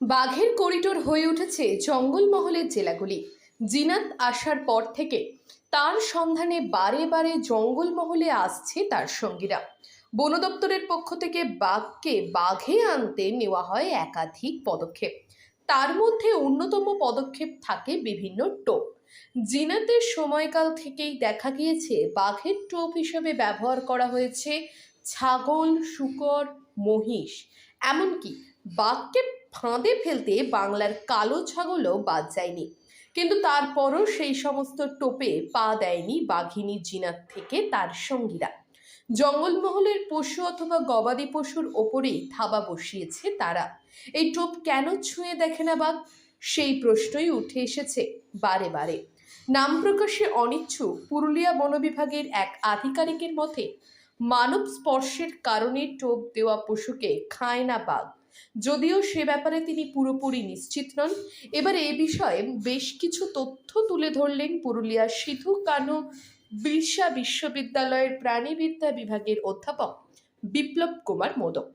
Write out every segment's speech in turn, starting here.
বাঘের করিডোর হয়ে উঠেছে জঙ্গলমহলের জেলাগুলি। জিনাত আসার পর থেকে তার সন্ধানে বারে বারে জঙ্গলমহলে আসছে তার সঙ্গীরা। বন দপ্তরের পক্ষ থেকে বাঘকে বাঘে আনতে নেওয়া হয় একাধিক পদক্ষেপ। তার মধ্যে অন্যতম পদক্ষেপ থাকে বিভিন্ন টোপ। জিনাতের সময়কাল থেকেই দেখা গিয়েছে, বাঘের টোপ হিসেবে ব্যবহার করা হয়েছে ছাগল, শুকর, মহিষ। এমনকি বাঘকে ফাঁদে ফেলতে বাংলার কালো ছাগলও বাদ যায়নি। কিন্তু তারপরও সেই সমস্ত টোপে পা দেয়নি বাঘিনী জিনাত থেকে তার সঙ্গীরা। জঙ্গলমহলের পশু অথবা গবাদি পশুর ওপরেই থাবা বসিয়েছে তারা। এই টোপ কেন ছুঁয়ে দেখে না বাঘ? সেই প্রশ্নই উঠে এসেছে বারে বারে। নাম প্রকাশে অনিচ্ছুক পুরুলিয়া বন বিভাগের এক আধিকারিকের মতে, মানব স্পর্শের কারণে টোপ দেওয়া পশুকে খায় না বাঘ। যদিও সে ব্যাপারে তিনি পুরোপুরি নিশ্চিত নন। এবার এ বিষয়ে বেশ কিছু তথ্য তুলে ধরলেন পুরুলিয়ার সিধু কানু বিরসা বিশ্ববিদ্যালয়ের প্রাণীবিদ্যা বিভাগের অধ্যাপক বিপ্লব কুমার মোদক।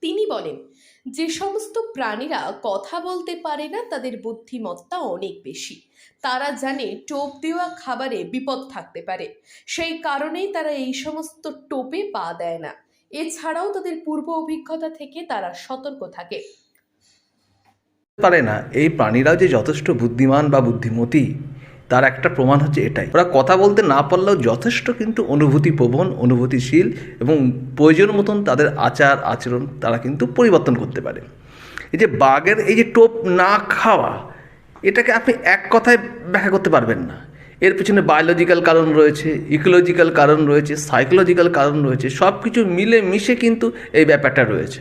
তিনি বলেন, যে সমস্ত প্রাণীরা কথা বলতে পারে না, তাদের বুদ্ধিমত্তা অনেক বেশি। তারা জানে টোপ দেওয়া খাবারে বিপদ থাকতে পারে। সেই কারণেই তারা এই সমস্ত টোপে পা দেয় না। এছাড়াও তাদের পূর্ব অভিজ্ঞতা থেকে তারা সতর্ক থাকে। পারে না, এই প্রাণীরাও যে যথেষ্ট বুদ্ধিমান বা বুদ্ধিমতী, তার একটা প্রমাণ হচ্ছে এটাই। ওরা কথা বলতে না পারলেও যথেষ্ট কিন্তু অনুভূতি প্রবণ অনুভূতিশীল এবং প্রয়োজন মতন তাদের আচার, আচরণ তারা কিন্তু পরিবর্তন করতে পারে। এই যে বাঘের এই যে টোপ না খাওয়া, এটাকে আপনি এক কথায় ব্যাখ্যা করতে পারবেন না। এর পিছনে বায়োলজিক্যাল কারণ রয়েছে ইকোলজিক্যাল কারণ রয়েছে সাইকোলজিক্যাল কারণ রয়েছে সব কিছু মিলে মিশে কিন্তু এই ব্যাপারটা রয়েছে।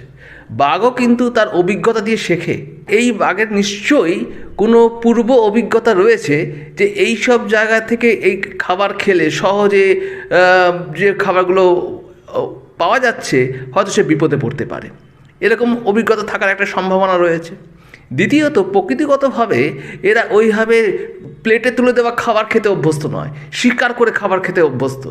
বাঘও কিন্তু তার অভিজ্ঞতা দিয়ে শেখে। এই বাঘের নিশ্চয়ই কোনো পূর্ব অভিজ্ঞতা রয়েছে যে এই সব জায়গা থেকে এই খাবার খেলে সহজে যে খাবারগুলো পাওয়া যাচ্ছে, হয়তো সে বিপদে পড়তে পারে। এরকম অভিজ্ঞতা থাকার একটা সম্ভাবনা রয়েছে। দ্বিতীয়ত, প্রকৃতিগতভাবে এরা ওইভাবে প্লেটে তুলে দেওয়া খাবার খেতে অভ্যস্ত নয় শিকার করে খাবার খেতে অভ্যস্ত।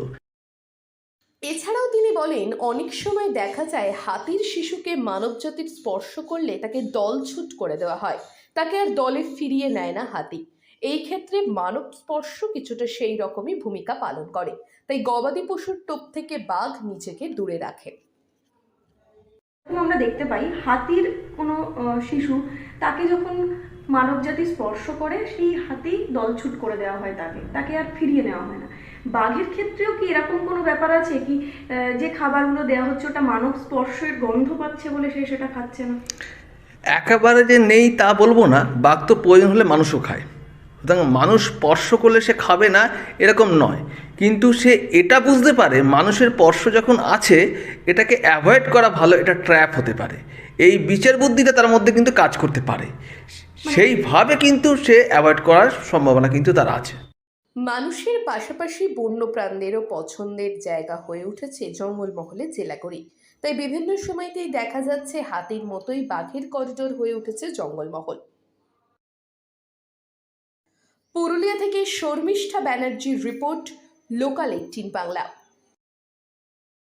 এছাড়াও তিনি বলেন অনেক সময় দেখা যায় হাতির শিশুকে মানবজাতির স্পর্শ করলে তাকে দলছুট করে দেওয়া হয়। তাকে আর দলে ফিরিয়ে নেয় না হাতি। এই ক্ষেত্রে মানব স্পর্শ কিছুটা সেই রকমই ভূমিকা পালন করে। তাই গবাদি পশুর টোপ থেকে বাঘ নিজেকে দূরে রাখে। আমরা দেখতে পাই হাতির কোনো আহ, শিশু তাকে যখন মানবজাতি স্পর্শ করে সেই হাতি দলছুট করে দেওয়া হয় তাকে। তাকে আর ফিরিয়ে নেওয়া হয় না। বাঘের ক্ষেত্রেও কি এরকম কোনো ব্যাপার আছে কি যে খাবারগুলো দেওয়া হচ্ছে ওটা মানব স্পর্শের গন্ধ পাচ্ছে বলে সে সেটা খাচ্ছে না? একেবারে যে নেই তা বলব না। বাঘ তো প্রয়োজন হলে মানুষও খায়। সুতরাং মানুষ স্পর্শ করলে সে খাবে না, এরকম নয়। কিন্তু সে এটা বুঝতে পারে, মানুষের স্পর্শ যখন আছে, এটাকে অ্যাভয়েড করা ভালো, এটা ট্র্যাপ হতে পারে। এই বিচার বুদ্ধিটা তার মধ্যে কিন্তু কাজ করতে পারে। সেইভাবে কিন্তু সে অ্যাভয়েড করার সম্ভাবনা কিন্তু তার আছে। মানুষের পাশাপাশি বন্যপ্রাণদেরও পছন্দের জায়গা হয়ে উঠেছে জঙ্গলমহলের জেলাগুড়ি তাই বিভিন্ন সময়তেই দেখা যাচ্ছে হাতির মতোই বাঘের করিডোর হয়ে উঠেছে জঙ্গলমহল। পুরুলিয়া থেকে শর্মিষ্ঠা ব্যানার্জির রিপোর্ট লোকাল এইটিন বাংলা।